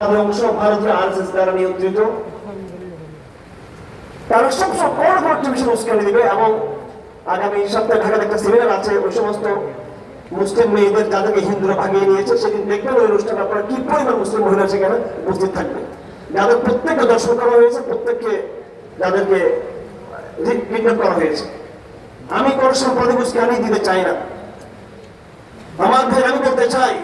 অংশ ভারতীয় দ্বারা নিয়ন্ত্রিত। তারা বড় বড় উস্কানি দিবে এবং আগামী সপ্তাহে ঢাকাতে একটা আছে, ওই সমস্ত মুসলিম মেয়েদের যাদেরকে হিন্দুরা ভাগিয়ে নিয়েছে, সেদিন দেখবেন ওই অনুষ্ঠানে আপনারা কি পরিমাণ মুসলিম মহিলা সেখানে উপস্থিত থাকবে। যাদের প্রত্যেককে দর্শন করা হয়েছে, প্রত্যেককে যাদেরকে কিডন্যাপ করা হয়েছে। আমি কোনো সাম্প্রদায়িক উস্কানি দিতে চাই না। আমার ভাই, আমি বলতে চাই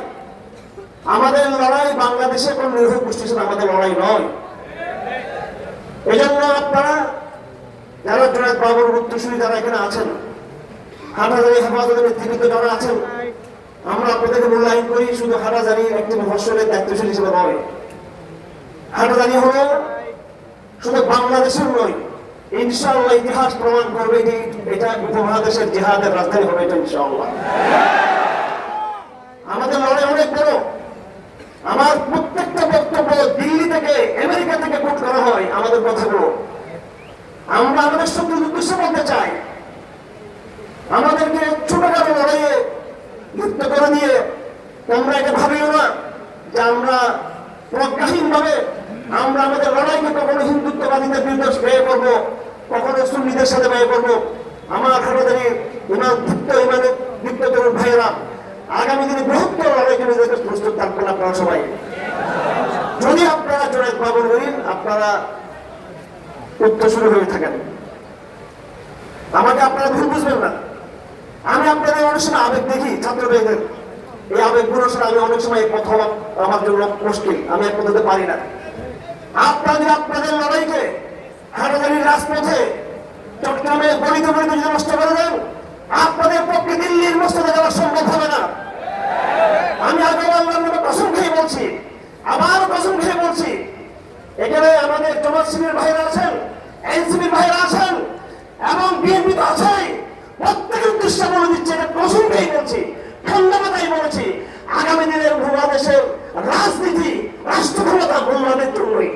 আমাদের লড়াই বাংলাদেশে কোন নির্ভর গোষ্ঠীর আমাদের লড়াই নয়। এই জন্য আপনারা যারা জোনায়দ বাবুর উত্তরসূরি যারা এখানে আছেন, হাটাজারি, হেফাজতের নেতৃত্বে যারা আছেন, আমরা আপনাদেরকে মূল্যায়ন করি, শুধু হাটাজারি একটি মফসলের দায়িত্বশীল হিসেবে নয়। হাটাজারি হলো শুধু বাংলাদেশের নয়, ইনশাআল্লাহ ইতিহাস প্রমাণ করবে যে এটা উপমহাদেশের জিহাদের রাজধানী হবে এটা ইনশাআল্লাহ। আমাদের লড়াই অনেক বড়। আমার প্রত্যেকটা বক্তব্য দিল্লি থেকে, আমেরিকা থেকে কোট করা হয় আমাদের কথাগুলো। আমরা আমাদের শত্রুর উদ্দেশ্য বলতে চাই। আমাদেরকে ছোটখাটো লড়াইয়ে লিপ্ত করে দিয়ে তোমরা এটা ভাবিও না যে আমরা প্রজ্ঞাহীন ভাবে আমরা আমাদের লড়াইকে কখনো হিন্দুত্ববাদীদের বিরুদ্ধে ব্যয় করব, কখনো সুন্নিদের সাথে ব্যয় করব। আমার খানাদারি ইমান দীপ্ত ইমানের দীপ্ত তরুণ ভাইয়েরা আগামী দিনে বৃহত্তর লড়াইকে নিজেদের প্রস্তুত থাকবেন আপনারা সবাই। যদি আপনারা জোনায়দ বাবুর করেন আপনারা উত্তরসূরি হয়ে থাকেন। আমাকে আপনারা ভুল বুঝবেন না। আমি আপনাদের অনেক সময় আবেগ দেখি, ছাত্র ভাইদের এই আবেগগুলো আসলে আমি অনেক সময় প্রথম আমার জন্য মুশকিল, আমি এক পদ্ধতি পারি না। আপনাদের আপনাদের লড়াইকে হাটাজারির রাজপথে চট্টগ্রামে গলিত গলিত যদি নষ্ট করে দেন, আপনাদের পক্ষে দিল্লির মস্তদে যাওয়া সম্ভব হবে না। আমি আগে আল্লাহর কসম খেয়ে বলছি, আবার কসম খেয়ে বলছি। এখানে আমাদের জমাত শিবির ভাইরা আছেন, এনসিপির ভাইরা আছেন, এবং বিএনপি তো আছেই। প্রত্যেকের উদ্দেশ্যে বলে দিচ্ছে, এটা কসম খেয়ে বলছি, ঠান্ডা বলেছি। আগামী দিনের বাংলাদেশের রাজনীতি রাষ্ট্র ক্ষমতা ভূমাদের জন্যই।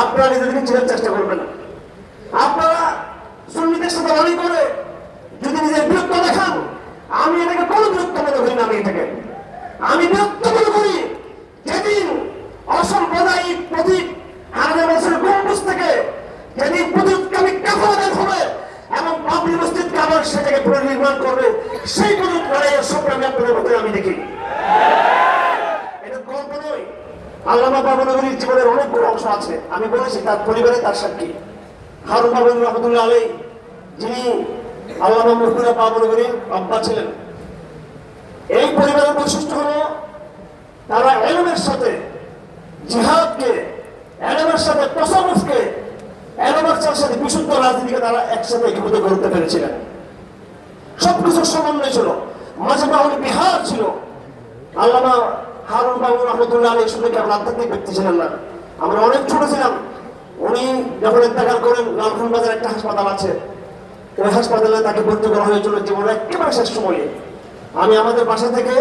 আপনারা নিজেদেরকে চেনার চেষ্টা করবেন। আপনারা সুন্নিদের সাথে লড়াই করে যদি নিজের বিরক্ত দেখান, আমি এটাকে কোনো বিরক্ত মনে করি না, আমি এটাকে। আমি বিরক্ত মনে করি যেদিন অসাম্প্রদায়িক প্রতীক হারানো বছরের গম্বুজ থেকে যেদিন প্রতীককামী কাফাদের হবে এবং বাবরি মসজিদকে আবার সেটাকে পুনর্নির্মাণ করবে, সেই প্রতীক লড়াইয়ের স্বপ্ন আমি আপনাদের মধ্যে আমি দেখি এটা গল্প নয় আল্লামা বাবনগরীর জীবনের অনেক বড় অংশ আছে। আমি বলেছি, তার পরিবারে তার সাক্ষী। হারুন বাবন রহমতুল্লাহ আলী যিনি আল্লামা মুহবুরা বাবনগরীর আব্বা ছিলেন। এই পরিবারের বৈশিষ্ট্য হলো, তারা এলমের সাথে জিহাদকে, এলমের সাথে তসামুফকে এলমের সাথে বিশুদ্ধ রাজনীতিকে তারা একসাথে একীভূত করতে পেরেছিলেন। সবকিছুর সমন্বয় ছিল। মাঝে মাঝে বিহার ছিল। আল্লামা হারুন বাবু রহমতুল্লাহ আলী শুধু কেমন আধ্যাত্মিক ব্যক্তি ছিলেন না। আমরা অনেক ছোট ছিলাম। উনি যখন ইন্তেকাল করেন লালখান বাজার একটা হাসপাতাল আছে। ওই হাসপাতালে তাকে ভর্তি করা হয়েছিল জীবনের একেবারে শেষ সময়ে। আমি আমাদের বাসা থেকে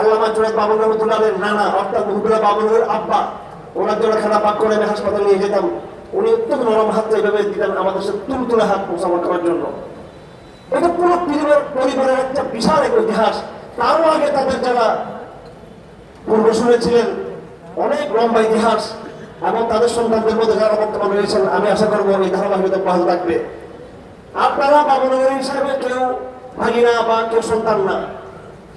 আল্লামা জুনাদ বাবুল রহমতুল্লাহ নানা, অর্থাৎ মুহিবুল্লাহ বাবুলের আব্বা, ওনার জন্য খানা পাক করে আমি হাসপাতালে নিয়ে যেতাম। উনি অত্যন্ত নরম হাত এইভাবে দিতেন আমাদের সাথে তুল তুলে হাত মোসামা করার জন্য। এটা পুরো পরিবার পরিবারের একটা বিশাল এক ইতিহাস। তারও আগে তাদের যারা পূর্বসূরে ছিলেন অনেক লম্বা ইতিহাস এবং তাদের সন্তানদের মধ্যে যারা বর্তমান রয়েছেন, আমি আশা করব এই ধারাবাহিকতা বহাল থাকবে। আপনারা বাবনগরী হিসাবে কেউ ভাগিনা বা কেউ সন্তান না।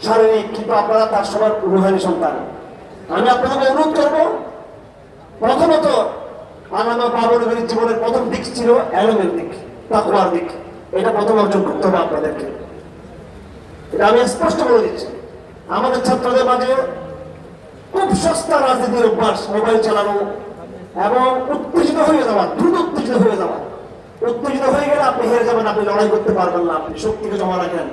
শারীরিক, কিন্তু আপনারা তার সবার রুহানি সন্তান। আমি আপনাদেরকে অনুরোধ করব, প্রথমত আমার বাবনগরীর জীবনের প্রথম দিক ছিল অ্যালমের দিক তাকুয়ার দিক। এটা প্রথম অর্জন করতে হবে আপনাদেরকে। এটা আমি স্পষ্ট বলে দিচ্ছি। আমাদের ছাত্রদের মাঝে খুব সস্তা রাজনীতির অভ্যাস মোবাইল চালানো এবং উত্তেজিত হয়ে যাওয়া, দ্রুত উত্তেজিত হয়ে যাওয়া। উত্তেজিত হয়ে গেলে আপনি হেরে যাবেন, আপনি লড়াই করতে পারবেন না, আপনি শক্তিকে জমা রাখেন।